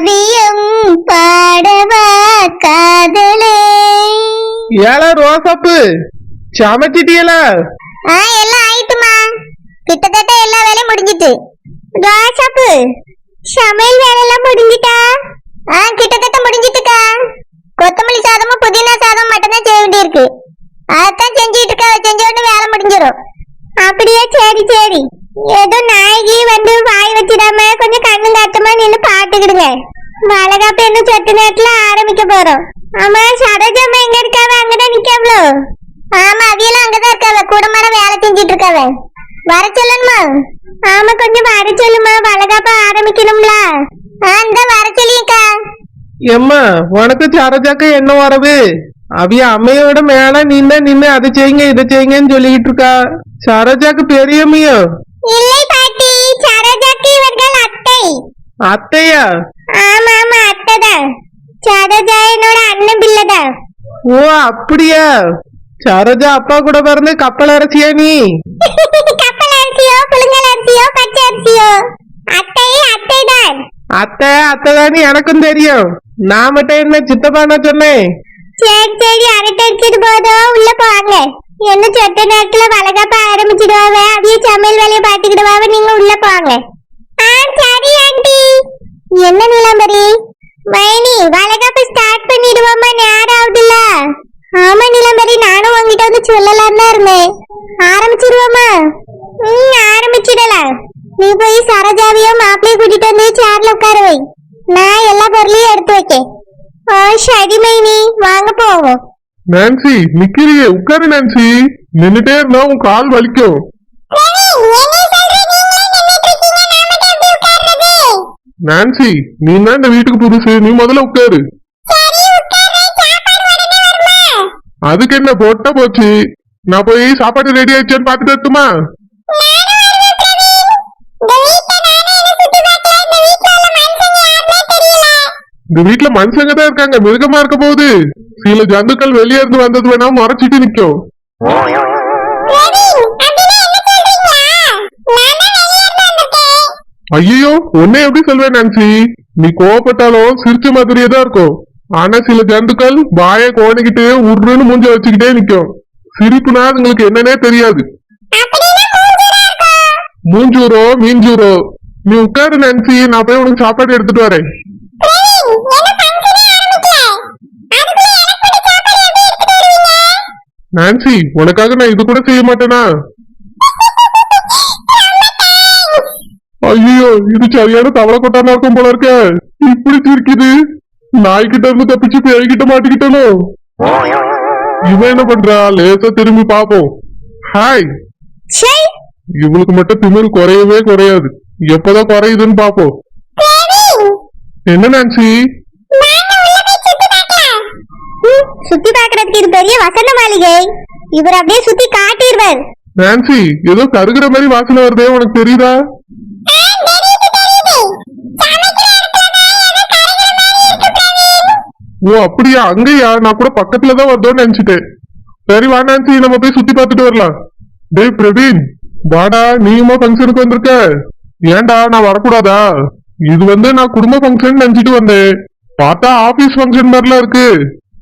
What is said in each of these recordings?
காவியம் பாடவா காதலே. ஏல ரோசப்பு? சமைச்சிட்டியல? ஆ எல்லாம் ஆயிட்டுமா. கிட்டத்தட்ட எல்லா வேலையும் முடிஞ்சிட்டு. ராசாப்பு சமையல் வேலையெல்லாம் முடிஞ்சிட்டா? ஆ கிட்டத்தட்ட முடிஞ்சிட்டுக்கா கொத்தமல்லி சாதமும் புதினா சாதம் மட்டும் தான் செய்ய வேண்டியிருக்கு அதான் செஞ்சுட்டு இருக்கா செஞ்ச உடனே வேலை முடிஞ்சிடும் அப்படியே சரி சரி ஏதோ நாயகி வந்து வாய் வச்சிடாம கொஞ்சம் கண்ணு காட்டமா நின்னு பாத்துக்கிடுங்க வளகாப்பு இன்னும் சொட்டு நேரத்துல ஆரம்பிக்க போறோம் ஆமா சரோஜாமா எங்க இருக்காவ அங்கதான் நிக்காவளோ ஆமா அவியெல்லாம் அங்கதான் இருக்காவ கூடமாட இருக்காவ வர சொல்லணுமா ஆமா கொஞ்சம் வர சொல்லுமா. வளகாப்ப ஆரம்பிக்கணும்ல. ஆ இந்த வர சொல்லியக்கா. எம்மா உனக்கு சரோஜாக்கு என்ன வரவு அவிய அம்மையோட மேல நின்னு நின்னு அதை செய்யுங்க இதை செய்யுங்கன்னு சொல்லிக்கிட்டு இருக்கா சரோஜாக்கு பெரியம்மையோ? இல்லை பாட்டி. சரோஜாக்கு இவர்கள் அத்தை. அத்தையா? ஆமா ஆமா அத்தைதான். சரோஜா என்னோட அண்ணன் பிள்ளைதான். ஓ அப்படியா? சரோஜா அப்பா கூட பிறந்து கப்பல் அரசியா நீ? கப்பல் அரிசியோ புழுங்கல் அரிசியோ பச்சை அரிசியோ? அத்தை அத்தை தான் அத்தை அத்தைதானு எனக்கும் தெரியும். நான் மட்டும் என்ன சித்தப்பானா சொன்னேன்? சரி சரி அரட்டை அடிச்சிட்டு போதும் உள்ள போவாங்க என்ன சொட்ட நேரத்துல வளகாப்ப ஆரம்பிச்சிடுவாவ அதையே சமையல் வேலையை பாத்துக்கிடுவாவ நீங்க உள்ள போவாங்க ஆ சரி ஆண்டி. என்ன நிலம்பரி? மைனி வளகாப்ப ஸ்டார்ட் பண்ணிடுவோமா நேரம் ஆகுதுல்ல? ஆமா நிலம்பரி நானும் உங்ககிட்ட வந்து சொல்லலாம் தான் இருந்தேன். ஆரம்பிச்சிருவோமா? ம் ஆரம்பிச்சிடலாம் நீ போய் சரோஜாவையோ மாப்பிளைய கூட்டிட்டு வந்து சேர்ல உட்கார வை. நான் எல்லா பொருளையும் எடுத்து வைக்கேன். ஆ சரி மைனி. வாங்க போவோம். நான்சி நிக்கிறியே. உட்காரு நான்சி நின்னுட்டே இருந்தா உன் கால் வலிக்கும். நான்சி நீ தான் இந்த வீட்டுக்கு புதுசு? நீ முதல்ல உட்காரு. அதுக்கு என்ன போட்டா போச்சு? நான் போய் சாப்பாடு ரெடி ஆயிடுச்சேன்னு பாத்துட்டு வரட்டுமா? இந்த வீட்டுல மனுஷங்க தான் இருக்காங்க. மிருகமா இருக்க போகுது. சில ஜந்துக்கள் வெளியே இருந்து வந்தது வேணா முறைச்சிட்டு நிக்கும் ஐயோ உன்னை எப்படி சொல்வேன் நான்சி? நீ கோவப்பட்டாலும் சிரிச்ச மாதிரியே தான் இருக்கும் ஆனா சில ஜந்துக்கள் வாய கோணிக்கிட்டு உருன்னு மூஞ்ச வச்சுக்கிட்டே நிக்கும். சிரிப்புனா உங்களுக்கு என்னன்னே தெரியாது. மூஞ்சூரோ மீஞ்சூரோ? நீ உட்காரு நினைச்சி நான் போய் உனக்கு சாப்பாடு எடுத்துட்டு வரேன். நான்சி உனக்காக நான் இது கூட செய்ய மாட்டேனா? ஐயோ இது சரியான தவளை கொட்டானா இருக்கும் போல இருக்க. இப்படி சிரிக்குது. நாய்கிட்ட இருந்து தப்பிச்சு பேய்கிட்ட மாட்டிக்கிட்டனோ? இவன் என்ன பண்றா? லேசா திரும்பி பாப்போம். ஹாய். இவளுக்கு மட்டும் திமிரு குறையவே குறையாது. எப்பதான் குறையுதுன்னு பாப்போம். என்ன நான்சி? சுத்தி பாக்குறதுக்கு இது பெரிய வசந்த மாளிகை. இவர் அப்படியே சுத்தி காட்டிடுவார். நான்சி ஏதோ கருகிற மாதிரி வாசனை வருதே உனக்கு தெரியுதா. ஓ அப்படியா? அங்கயா? நான் கூட பக்கத்துலதான் தான் நினைச்சிட்டேன். சரி வா நான்சி. நம்ம போய் சுத்தி பார்த்துட்டு வரலாம். டேய் பிரவீன் வாடா நீயுமா ஃபங்க்ஷனுக்கு வந்திருக்க? ஏன்டா நான் வரக்கூடாதா? இது வந்து நான் குடும்ப ஃபங்க்ஷன் நினைச்சிட்டு வந்தேன். பார்த்தா ஆபீஸ் ஃபங்க்ஷன் மாதிரிலாம் இருக்கு.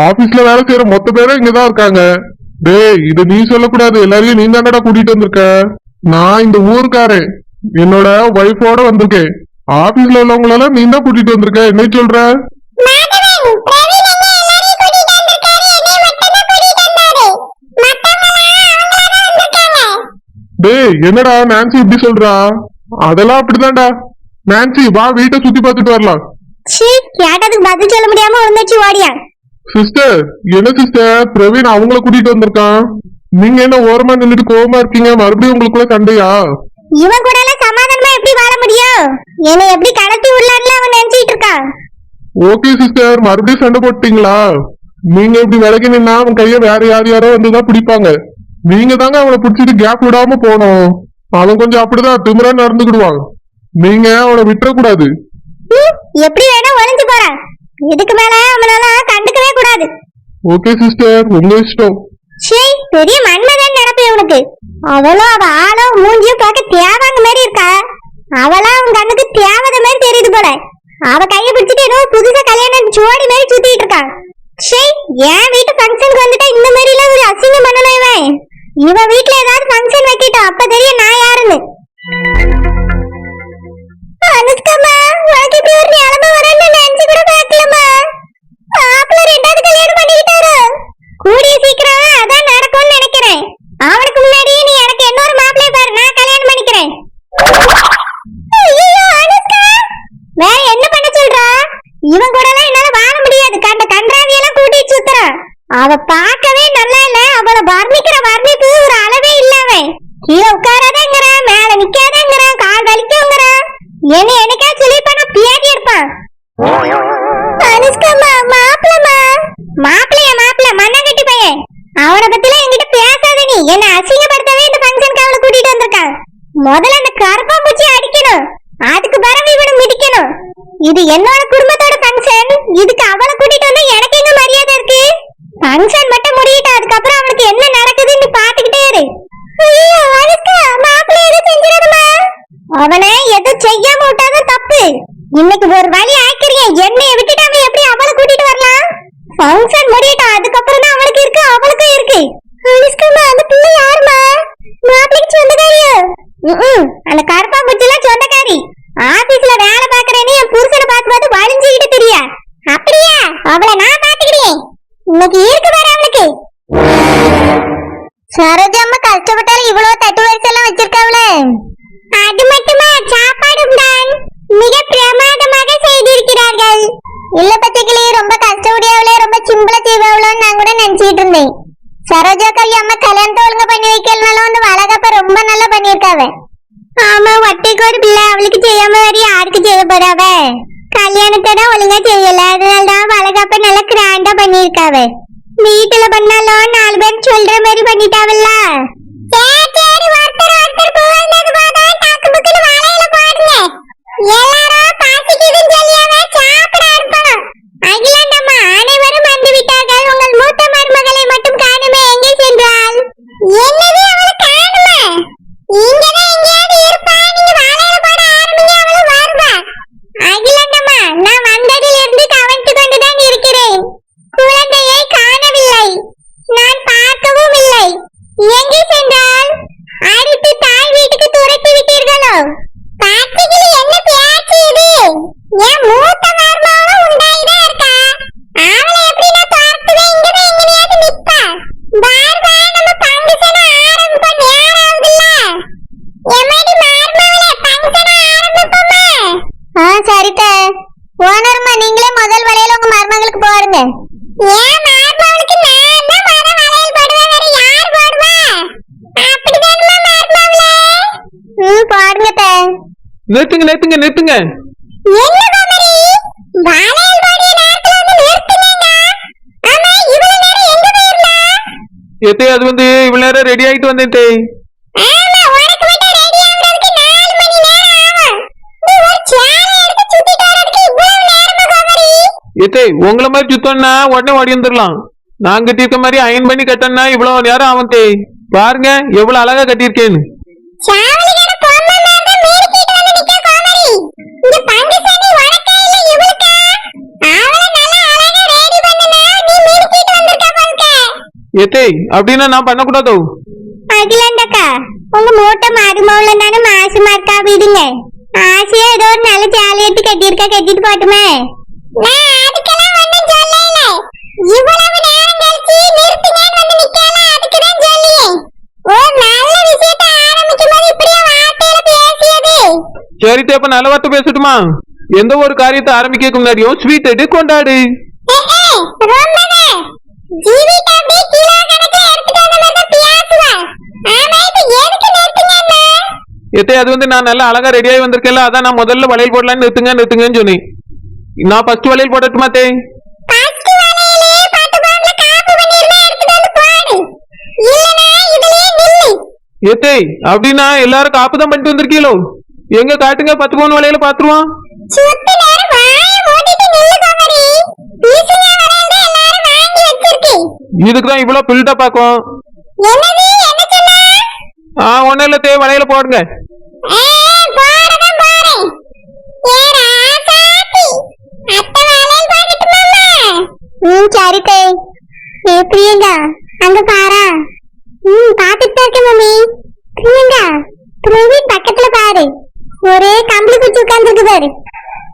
ஆபீஸ்ல வேலை செய்யற மொத்த பேரும் இங்கதான் இருக்காங்க. டேய் இது நீ சொல்லக்கூடாது. எல்லாரையும் நீ தானடா கூட்டிட்டு வந்திருக்க? நான் இந்த ஊருக்காரன். என்னோட ஒய்ஃபோட வந்திருக்கேன். ஆபீஸ்ல உள்ளவங்களெல்லாம் நீ தான் கூட்டிட்டு வந்திருக்க. என்ன சொல்ற? டேய் என்னடா நான்சி இப்படி சொல்றா? அதெல்லாம் அப்படிதான்டா. நான்சி வா வீட்டை சுத்தி பார்த்துட்டு வரலாம். சீ கேட்டதுக்கு பதில் சொல்ல முடியாம விழுந்துச்சு ஓடியா? சிஸ்டர் என்ன சிஸ்டர்? பிரவீன் அவங்கள கூட்டிட்டு வந்திருக்கான். நீங்க என்ன ஓரமா நின்னுட்டு கோவமா இருக்கீங்க? மறுபடியும் உங்களுக்குள்ள சண்டையா? இவன் கூட எல்லாம் சமாதானமா எப்படி வாழ முடியும்? என்னை எப்படி கடத்தி விடலான்னு அவன் நினைச்சிட்டு இருக்கான். ஓகே சிஸ்டர் மறுபடியும் சண்டை போட்டீங்களா நீங்க இப்படி விலகி நின்னா அவன் கைய வேற யார் யாரோ வந்துதான் பிடிப்பாங்க. நீங்க தாங்க அவனை பிடிச்சிட்டு கேப் விடாம போகணும். அவன் கொஞ்சம் அப்படிதான் திமிரா நடந்துக்கிடுவான். நீங்க அவனை விட்டுறக்கூடாது. எப்படி வேணா ஒளிஞ்சு போறான் இதுக்கு மேல அவனால கண்டுக்கவே கூடாது. ஓகே சிஸ்டர் உங்க இஷ்டம். சீ பெரிய மன்மதன் நினைப்பு இவனுக்கு அவளும் அவ ஆளும் மூஞ்சியும் பார்க்க தேவாங்க மாதிரி இருக்கா. அவளா அவன் கண்ணுக்கு தேவத மாதிரி தெரியுது போல. அவ கைய பிடிச்சிட்டு ஏதோ புதுசா கல்யாணம் ஜோடி மாதிரி சுத்திட்டு இருக்கா. ஷே என் வீட்டு ஃபங்க்ஷனுக்கு வந்துட்டா இந்த மாதிரி எல்லாம் ஒரு அசிங்கம் பண்ணணும் இவன். இவ வீட்ல ஏதாவது ஃபங்க்ஷன் வைக்கட்டும் அப்ப தெரியும் நான் யாருன்னு. அனுஷ்காமா உனக்கு இப்படி ஒரு நிலம வரேன்னு நினைச்சு கூட பார்க்கலமா மாப்பிள்ள ரெண்டாவது கல்யாணம் பண்ணிக்கிட்டாரு. கூடிய சீக்கிரம் அதான் நடக்கும்னு நினைக்கிறேன். அவனுக்கு முன்னாடி அவ பார்க்கவே நல்லா இல்ல. அவளை வர்ணிக்கிற வர்ணிப்பு ஒரு அளவே இல்ல கீழே உட்காராதங்கிற மேல நிக்காதங்கிற கால் வலிக்குங்கிறான். என்ன எனக்கா சொல்லி பண்ண பியாடி இருப்பான் அனுஷ்கம்மா மாப்பிளமா மாப்பிளைய மாப்பிள மண்ணங்கட்டி பையன். அவனை பத்திலாம் என்கிட்ட பேசாத நீ. என்ன அசிங்கப்படுத்தவே இந்த ஃபங்க்ஷனுக்கு அவளை கூட்டிட்டு வந்திருக்கான் முதல்ல அந்த கருப்பாம்பூச்சி அடிக்கணும். அதுக்கு பிறகு இவனை மிதிக்கணும். இது என்னோட ஆபீஸ்ல வேலை பாக்குறேன்னு என் புருஷனை பார்த்து பார்த்து வலிஞ்சுக்கிட்டு தெரியா? அப்படியா? அவளை நான் பாத்துக்கிறேன் இன்னைக்கு இருக்க செய்ய போறாவ கல்யாணத்தை தான் ஒழுங்கா செய்யல. அதனால தான் வளகாப்ப நல்லா கிராண்டா பண்ணியிருக்காவ. வீட்டுல பண்ணாலும் நாலு பேர் சொல்ற மாதிரி பண்ணிட்டாவல்ல சரி ஒருத்தர் ஒருத்தர் போவாங்க போதும் டாக்கு புக்குன்னு வாழையில போடுங்க எல்லாரும் பாசிக்குதுன்னு சொல்லியாவே சாப்பிட அனுப்பணும் அகிலாண்டம்மா அனைவரும் வந்து விட்டார்கள் உங்கள் மூத்த மருமகளை மட்டும் காணுமே எங்கே சென்றால் என்னது அவளை காணுமா இங்கதான் எங்கேயாவது இருப்பா நீங்க வாழையில போட ஆரம்பிங்க அவளும் வருவா அகிலாண்டம்மா நான் வந்ததிலிருந்து கவனித்து கொண்டுதான் இருக்கிறேன் குழந்தையை காணவில்லை நான் பார்க்கவும் இல்லை எங்கே சென்றால் அடுத்து தாய் வீட்டுக்கு துரத்தி விட்டீர்களோ பாட்டிகளி என்ன பேச்சு இது என் மூத்த மருமகளும் உண்டாயிதான் இருக்கா அவளை எப்படி நான் துரத்துவேன் இங்கதான் எங்கனையாவது நிப்பா பார் பா நம்ம பங்குசன ஆரம்பிப்போம் நேரம் ஆகுதுல்ல எம்மாடி மருமகளே பங்குசன ஆரம்பிப்போமா ஆ சரிதா. ஓனர்மா நீங்களே முதல் வளையல உங்க மருமகளுக்கு போடுங்க. ஏன் மருமகளுக்கு நான் தான் முத வளையல் போடுவேன் வேற யார் போடுவா? அப்படிதானமா மருமகளே? ம் போடுங்க தே நிறுத்துங்க நிறுத்துங்க நிறுத்துங்க. என்ன கோமரி வளையல் போடிய நேரத்துல வந்து நிறுத்துனீங்க? ஆமா இவ்வளவு நேரம் எங்க போயிருந்தா? எத்தே அது வந்து இவ்வளவு நேரம் ரெடி ஆயிட்டு வந்துட்டே எத்தே உங்களை மாதிரி சுத்தம்னா உடனே ஓடி வந்துடலாம் நான் கட்டியிருக்க மாதிரி அயன் பண்ணி கட்டணும்னா இவ்வளவு நேரம் ஆகும் தே. பாருங்க எவ்வளவு அழகா கட்டியிருக்கேன்னு. எத்தே அப்படின்னா நான் பண்ணக்கூடாதோ? அகிலாண்டக்கா உங்க மூட்டை மருமவுல தானே மாசமா இருக்கா விடுங்க. ஆசையா ஏதோ ஒரு நல்ல கட்டியிருக்கா கட்டிட்டு போட்டுமே நான் அதுக்கெல்லாம் ஒண்ணும் சொல்லல இவ்வளவு நேரம் கழிச்சு நிறுத்துங்கன்னு வந்து நிக்கல அதுக்கு தான் சொல்லியேன் ஒரு நல்ல விஷயத்தை ஆரம்பிக்கும் போது இப்படியே வார்த்தையில பேசியது சரி தே அப்ப நல்ல வார்த்தை பேசட்டுமா? எந்த ஒரு காரியத்தை ஆரம்பிக்க முன்னாடியும் ஸ்வீட் எடு கொண்டாடு. எத்தே அது வந்து நான் நல்லா அழகா ரெடியாகி வந்திருக்கேன்ல அதான் நான் முதல்ல வளையல் போடலான்னு நிறுத்துங்க நிறுத்துங்கன்னு சொன்னேன். நான் ஃபர்ஸ்ட் வளையல் போடட்டுமா தே? ஃபர்ஸ்ட் அப்படின்னா எல்லாரும் காப்பு தான் பண்ணிட்டு வந்திருக்கீங்களோ? எங்க காட்டுங்க? பத்து பவுன் வலையில பாத்துருவோம். இதுக்குதான் இவ்வளவு பில்டா பாக்கும் ஆ ஒண்ணு இல்ல தே வலையில போடுங்க. சரிக்கை ஏ பிரியங்கா அங்க பாரா. ம் பாத்துட்டு இருக்கேன் மம்மி. பிரியங்கா பிரவீன் பக்கத்துல பாரு. ஒரே கம்பளி குச்சி உட்கார்ந்துருக்கு பாரு.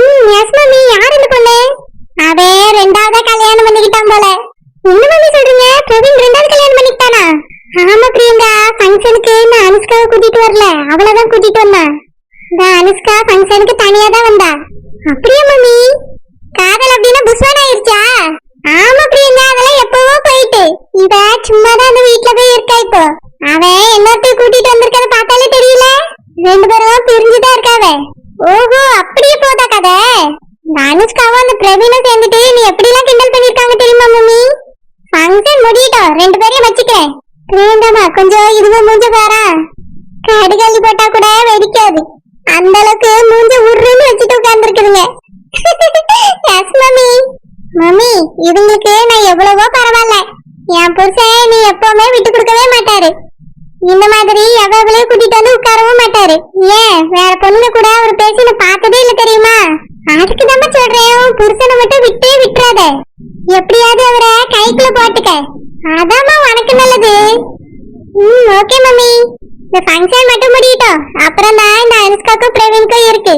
ம் எஸ் மம்மி. யார் இந்த பொண்ணு? அவன் ரெண்டாவதா கல்யாணம் பண்ணிக்கிட்டான் போல. என்ன மம்மி சொல்றீங்க? பிரவீன் ரெண்டாவது கல்யாணம் பண்ணிக்கிட்டானா? ஆமா பிரியங்கா. ஃபங்க்ஷனுக்கு நான் அனுஷ்காவை கூட்டிட்டு வரல. அவளதான் கூட்டிட்டு வந்தேன் அனுஷ்கா ஃபங்க்ஷனுக்கு தனியா தான் வந்தா. அப்படியே மம்மி? காதல் அப்படின்னா புஷ்வான ஆயிருச்சா ஆமா பிரியங்கா அதெல்லாம் எப்பவோ போயிட்டு இவ சும்மா தான் அந்த வீட்ல போய் இருக்கா இப்போ அவன் இன்னொருத்தையும் கூட்டிட்டு வந்திருக்கத பார்த்தாலே தெரியல ரெண்டு பேரும் பிரிஞ்சுதான் இருக்காவ ஓஹோ அப்படியே போதா கதை இந்த அனுஷ்காவும் அந்த பிரவீனும் சேர்ந்துட்டு நீ எப்படி எல்லாம் கிண்டல் பண்ணிருக்காங்க தெரியுமா மம்மி ஃபங்க்ஷன் முடியட்டும். ரெண்டு பேரையும் வச்சுக்கிறேன். வேண்டாமா கொஞ்சம் இதுவும் மூஞ்ச பாரா. கடுகாலி போட்டா கூட வெடிக்காது. அந்த அளவுக்கு மூஞ்ச உருன்னு வச்சுட்டு உட்கார்ந்துருக்குதுங்க. S mummy. மம்மி இதுங்களுக்கு நான் எவ்வளவோ பரவாயில்ல. என் புருஷன் நீ எப்பவுமே விட்டு கொடுக்கவே மாட்டாரு. இந்த மாதிரி எவ்வளவு கூட்டிட்டு வந்து உட்காரவும் மாட்டாரு. ஏன்? வேற பொண்ணுங்க கூட அவர் பேசி நான் அதுக்கு நம்ம சொல்றேன் புருஷனை மட்டும் விட்டே விட்டுறாத. எப்படியாவது அவரை கைக்குள்ள போட்டுக்க. அதாம்மா உனக்கு நல்லது. ம் ஓகே மம்மி. இந்த ஃபங்க்ஷன் மட்டும் முடியட்டும். அப்புறம் தான் இந்த அனுஷ்காக்கும் பிரவீன்க்கும் இருக்கு.